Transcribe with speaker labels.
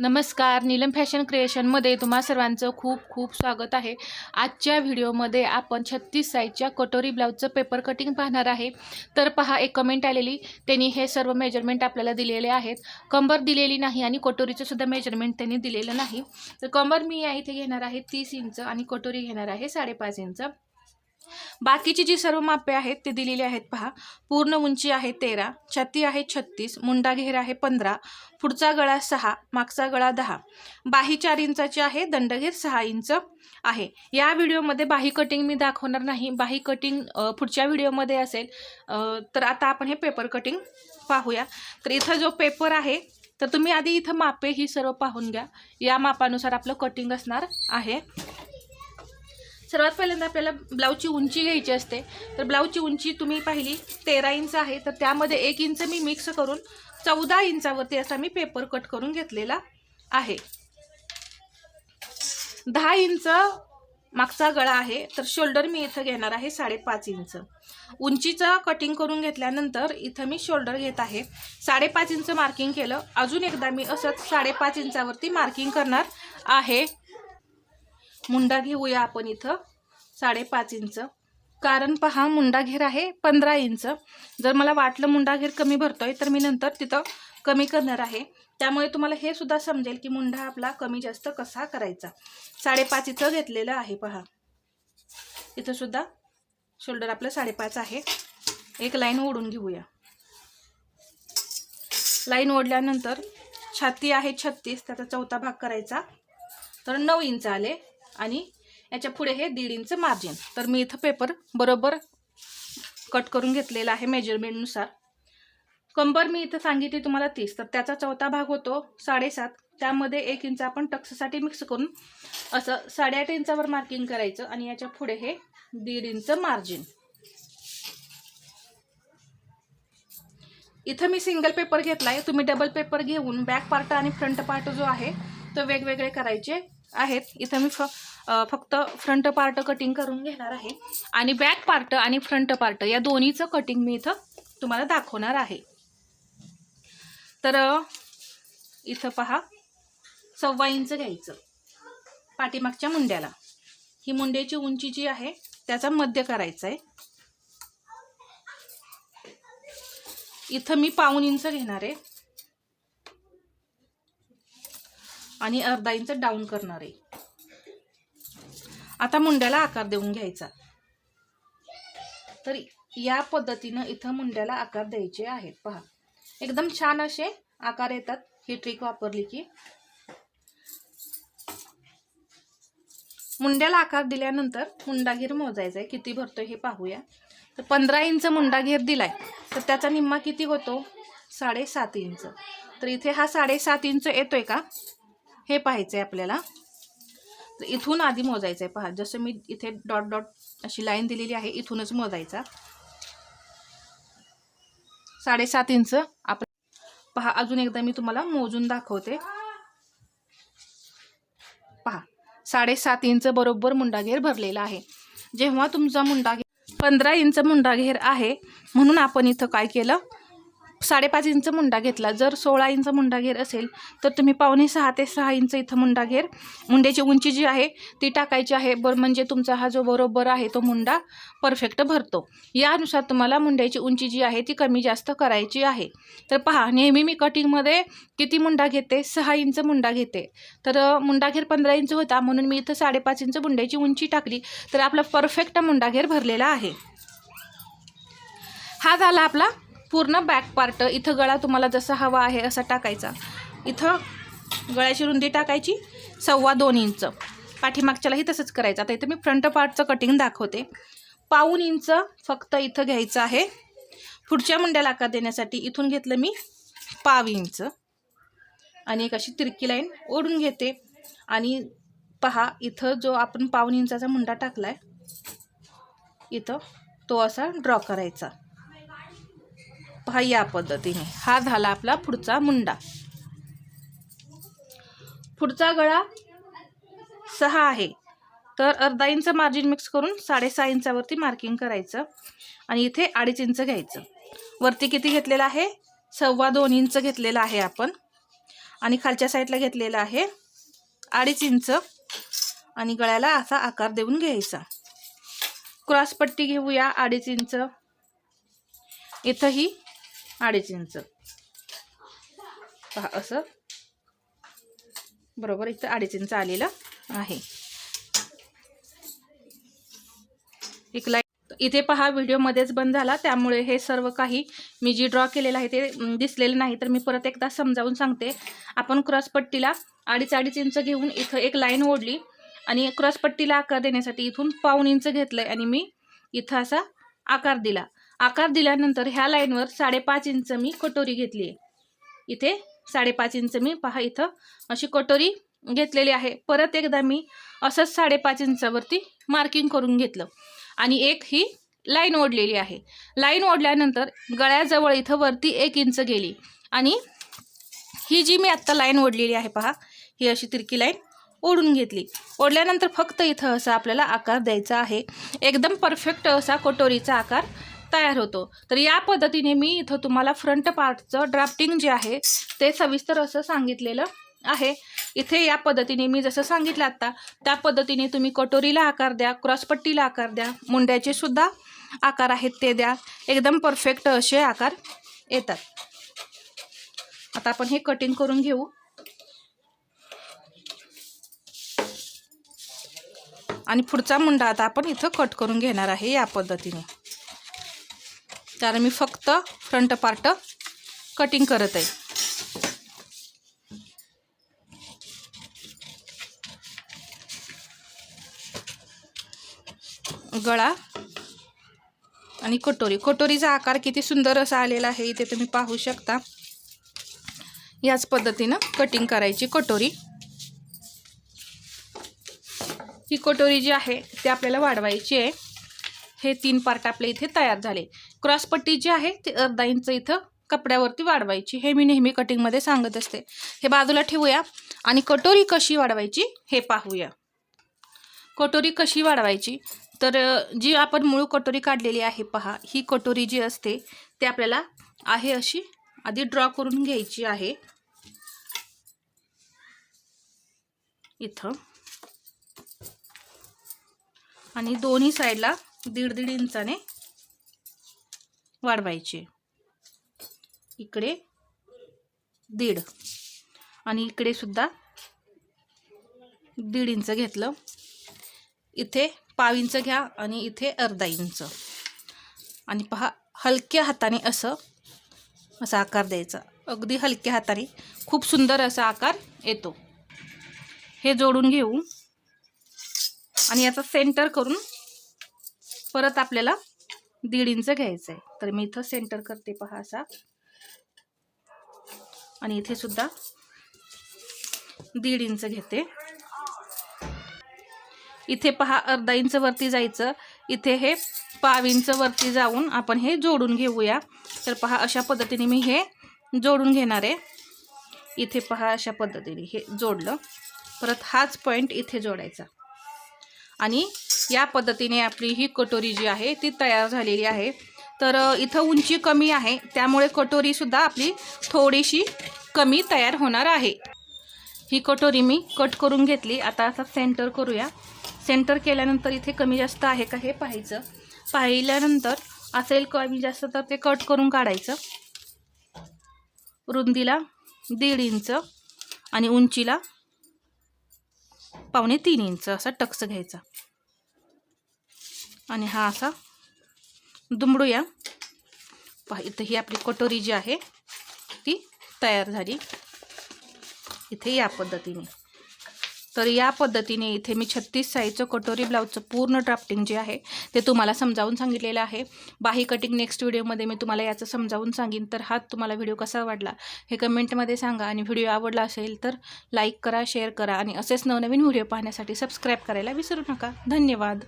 Speaker 1: नमस्कार नीलम फॅशन क्रिएशनमध्ये तुम्हा सर्वांचं खूप खूप स्वागत आहे. आजच्या व्हिडिओमध्ये आपण छत्तीस साईजच्या कटोरी ब्लाऊजचं पेपर कटिंग पाहणार आहे. तर पहा एक कमेंट आलेली. त्यांनी हे सर्व मेजरमेंट आपल्याला दिलेले आहेत. कंबर दिलेली नाही आणि कटोरीचं सुद्धा मेजरमेंट त्यांनी दिलेलं नाही. तर कंबर मी या इथे घेणार आहे तीस इंच आणि कटोरी घेणार आहे साडेपाच इंच. बाकीची जी सर्व मापे आहेत ते दिलेली आहेत पहा. पूर्ण उंची आहे तेरा छाती आहे छत्तीस मुंडा घेर आहे पंधरा पुढचा गळा सहा मागचा गळा दहा. बाही चार इंचाची आहे दंडघेर सहा इंच आहे. या व्हिडिओमध्ये बाही कटिंग मी दाखवणार नाही. बाही कटिंग पुढच्या व्हिडिओमध्ये असेल. तर आता आपण हे पेपर कटिंग पाहूया. तर इथं जो पेपर आहे तर तुम्ही आधी इथं मापे ही सर्व पाहून घ्या. या मापानुसार आपलं कटिंग असणार आहे. सर्वात पहिल्यांदा आपल्याला ब्लाऊजची उंची घ्यायची असते. तर ब्लाऊजची उंची तुम्ही पाहिली तेरा इंच आहे. तर त्यामध्ये एक इंच मी मिक्स करून चौदा इंचावरती असा मी पेपर कट करून घेतलेला आहे. दहा इंच मागचा गळा आहे. तर शोल्डर मी इथं घेणार आहे साडेपाच इंच. उंचीचं कटिंग करून घेतल्यानंतर इथं मी शोल्डर घेत आहे. साडेपाच इंच मार्किंग केलं. अजून एकदा मी असंच साडेपाच इंचावरती मार्किंग करणार आहे. मुंडा घेऊया आपण इथं. साडेपाच इंच. कारण पहा मुंडाघेर आहे पंधरा इंच. जर मला वाटलं मुंडाघेर कमी भरतोय तर मी नंतर तिथं कमी करणार आहे. त्यामुळे तुम्हाला हे सुद्धा समजेल की मुंडा आपला कमी जास्त कसा करायचा. साडेपाच इथं घेतलेलं आहे पहा. इथं सुद्धा शोल्डर आपलं साडेपाच आहे. एक लाईन ओढून घेऊया. लाईन ओढल्यानंतर छाती आहे छत्तीस त्याचा चौथा भाग करायचा. तर नऊ इंच आले. आणि याच्यापुढे हे दीड इंच मार्जिन तर मी इथं पेपर बरोबर कट करून घेतलेला आहे मेजरमेंटनुसार कंबर मी इथं सांगितली तुम्हाला तीस. तर त्याचा चौथा भाग होतो साडेसात. त्यामध्ये एक इंच आपण टक्ससाठी मिक्स करून असं साडेआठ इंचावर मार्किंग करायचं आणि याच्यापुढे हे दीड इंच मार्जिन इथं मी सिंगल पेपर घेतला आहे तुम्ही डबल पेपर घेऊन बॅक पार्ट आणि फ्रंट पार्ट जो आहे तो वेगवेगळे करायचे. आहेत. इथं मी फ फक्त फ्रंट पार्ट कटिंग करून घेणार आहे. आणि बॅक पार्ट आणि फ्रंट पार्ट या दोन्हीचं कटिंग मी इथं तुम्हाला दाखवणार आहे. तर इथं पहा. सव्वा इंच घ्यायचं. पाठीमागच्या मुंड्याला. ही मुंड्याची उंची जी आहे त्याचा मध्य करायचा आहे. इथं मी पाऊन इंच घेणार आहे. आणि अर्धा इंच डाऊन करणार आहे. आता मुंड्याला आकार देऊन घ्यायचा. तर या पद्धतीनं इथं मुंड्याला आकार द्यायचे आहेत. पहा. एकदम छान असे आकार येतात. ही ट्रिक वापरली की. मुंड्याला आकार दिल्यानंतर मुंडागीर मोजायचा आहे किती भरतोय हे पाहूया. तर पंधरा इंच मुंडागीर दिलाय. तर त्याचा निम्मा किती होतो? साडेसात इंच. तर इथे हा साडेसात इंच येतोय का? हे पाहायचं आहे आपल्याला. तर इथून आधी मोजायचं आहे पहा जसं मी इथे डॉट डॉट अशी लाईन दिलेली आहे इथूनच मोजायचा. साडेसात इंच आपण पहा अजून एकदा मी तुम्हाला मोजून दाखवते. पहा साडेसात इंच बरोबर मुंडाघेर भरलेला आहे. जेव्हा तुमचा मुंडाघेर पंधरा इंच मुंडाघेर आहे म्हणून आपण इथं काय केलं? साडेपाच इंच मुंडा घेतला. जर सोळा इंच मुंडा घेर असेल तर तुम्ही पावणे सहा ते सहा इंच इथं मुंडा घेर. मुंड्याची उंची जी आहे ती टाकायची आहे. बर म्हणजे तुमचा हा जो बरोबर आहे तो मुंडा परफेक्ट भरतो. यानुसार तुम्हाला मुंड्याची उंची जी आहे ती कमी जास्त करायची आहे. तर पहा नेहमी मी कटिंगमध्ये किती मुंडा घेते? सहा इंच मुंडा घेते. तर मुंडा मुंडाघेर पंधरा इंच होता म्हणून मी इथं साडेपाच इंच मुंड्याची उंची टाकली. तर आपला परफेक्ट मुंडाघेर भरलेला आहे. हा झाला आपला पूर्ण बॅक पार्ट इथं गळा तुम्हाला जसा हवा आहे असा टाकायचा. इथं गळ्याची रुंदी टाकायची सव्वा दोन इंच पाठीमागच्यालाही तसंच करायचं. आता इथं मी फ्रंट पार्टचं कटिंग दाखवते. पाऊन इंच फक्त इथं घ्यायचं आहे. पुढच्या मुंड्याला आकार देण्यासाठी इथून घेतलं मी पाव इंच आणि एक अशी तिरकी लाईन ओढून घेते. आणि पहा इथं जो आपण पाऊन इंचाचा मुंडा टाकला आहे इथं तो असा ड्रॉ करायचा. पहा या पद्धतीने. हा झाला आपला पुढचा मुंडा. पुढचा गळा सहा आहे. तर अर्धा इंच मार्जिन मिक्स करून साडेसहा इंचावरती मार्किंग करायचं आणि इथे अडीच इंच घ्यायचं. वरती किती घेतलेलं आहे? सव्वा दोन इंच घेतलेलं आहे आपण. आणि खालच्या साईडला घेतलेलं आहे अडीच इंच. आणि गळ्याला असा आकार देऊन घ्यायचा. क्रॉसपट्टी घेऊया अडीच इंच. इथंही अडीच इंच. पहा असं. बरोबर इथं अडीच इंच आलेलं आहे. एक इथे पहा व्हिडिओमध्येच बंद झाला त्यामुळे हे सर्व काही मी जी ड्रॉ केलेलं आहे ते दिसलेलं नाही तर मी परत एकदा समजावून सांगते. आपण क्रॉसपट्टीला अडीच अडीच इंच घेऊन इथं एक लाईन ओढली आणि क्रॉसपट्टीला आकार देण्यासाठी इथून पाऊन इंच घेतलं आणि मी इथं असा आकार दिला. आकार दिल्यानंतर ह्या लाईनवर साडेपाच इंच मी कटोरी घेतली आहे. इथे साडेपाच इंच मी पहा इथं अशी कटोरी घेतलेली आहे. परत एकदा मी असंच साडेपाच इंचावरती मार्किंग करून घेतलं. आणि एक ही लाईन ओढलेली आहे. लाईन ओढल्यानंतर गळ्याजवळ इथं वरती एक इंच गेली. आणि ही जी मी आत्ता लाईन ओढलेली आहे पहा ही अशी तिरकी लाईन ओढून घेतली. ओढल्यानंतर फक्त इथं असा आपल्याला आकार द्यायचा आहे. एकदम परफेक्ट असा कटोरीचा आकार तयार होतो. तर या पद्धतीने मी इथं तुम्हाला फ्रंट पार्टचं ड्राफ्टिंग जे आहे ते सविस्तर असं सांगितलेलं आहे. इथे या पद्धतीने मी जसं सांगितलं आत्ता त्या पद्धतीने तुम्ही कटोरीला आकार द्या क्रॉसपट्टीला आकार द्या मुंड्याचे सुद्धा आकार आहेत ते द्या. एकदम परफेक्ट असे आकार येतात. आता आपण हे कटिंग करून घेऊ. आणि पुढचा मुंडा आता आपण इथं कट करून घेणार आहे या पद्धतीने. कारण मी फक्त फ्रंट पार्ट कटिंग करत आहे. गळा आणि कटोरी. कटोरीचा आकार किती सुंदर असा आलेला आहे इथे तुम्ही पाहू शकता. याच पद्धतीनं कटिंग करायची कटोरी. ही कटोरी जी आहे ती आपल्याला वाढवायची आहे. हे तीन पार्ट आपले इथे तयार झाले. क्रॉसपट्टी जी आहे ती अर्धा इंच इथं कपड्यावरती वाढवायची. हे मी नेहमी कटिंगमध्ये सांगत असते. हे बाजूला ठेवूया आणि कटोरी कशी वाढवायची हे पाहूया. कटोरी कशी वाढवायची? तर जी आपण मूळ कटोरी काढलेली आहे पहा ही कटोरी जी असते ती आपल्याला आहे अशी आधी ड्रॉ करून घ्यायची आहे. इथं. आणि दोन्ही साईडला दीड दीड इंचाने वाढवायचे. इकडे दीड. आणि इकडे सुद्धा दीड इंच घेतलं. इथे पाव इंच घ्या आणि इथे अर्धा इंच. आणि पहा हलक्या हाताने असं असा आकार द्यायचा. अगदी हलक्या हाताने खूप सुंदर असा आकार येतो. हे जोडून घेऊ. आणि याचा सेंटर करून परत आपल्याला दीड इंच घ्यायचं आहे तर मी इथं सेंटर करते पहा असा. आणि इथे सुद्धा दीड इंच घेते. इथे पहा अर्धा इंच वरती जायचं. इथे हे पाव इंच वरती जाऊन आपण हे जोडून घेऊया. तर पहा अशा पद्धतीने मी हे जोडून घेणार आहे. इथे पहा अशा पद्धतीने हे जोडलं. परत हाच पॉईंट इथे जोडायचा. आणि या पद्धतीने आपली ही कटोरी जी आहे ती तयार झालेली आहे. तर इथं उंची कमी आहे त्यामुळे कटोरीसुद्धा आपली थोडीशी कमी तयार होणार आहे. ही कटोरी मी कट करून घेतली. आता आता सेंटर करूया. सेंटर केल्यानंतर इथे कमी जास्त आहे का हे पाहायचं. पाहिल्यानंतर असेल कमी जास्त तर ते कट करून काढायचं. रुंदीला दीड इंच आणि उंचीला पावणे तीन इंच असा टक्स घ्यायचा. आणि हा असा दुमडूया. पहा इथं ही आपली कटोरी जी आहे ती तयार झाली. इथे या पद्धतीने. तर या पद्धतीने इथे मी छत्तीस साईजचं कटोरी ब्लाऊजचं पूर्ण ड्राफ्टिंग जे आहे ते तुम्हाला समजावून सांगितलेलं आहे. बाही कटिंग नेक्स्ट व्हिडिओमध्ये मी तुम्हाला याचं समजावून सांगेन. तर हा तुम्हाला व्हिडिओ कसा वाटला हे कमेंटमध्ये सांगा. आणि व्हिडिओ आवडला असेल तर लाईक करा शेअर करा. आणि असेच नवनवीन व्हिडिओ पाहण्यासाठी सबस्क्राईब करायला विसरू नका. धन्यवाद.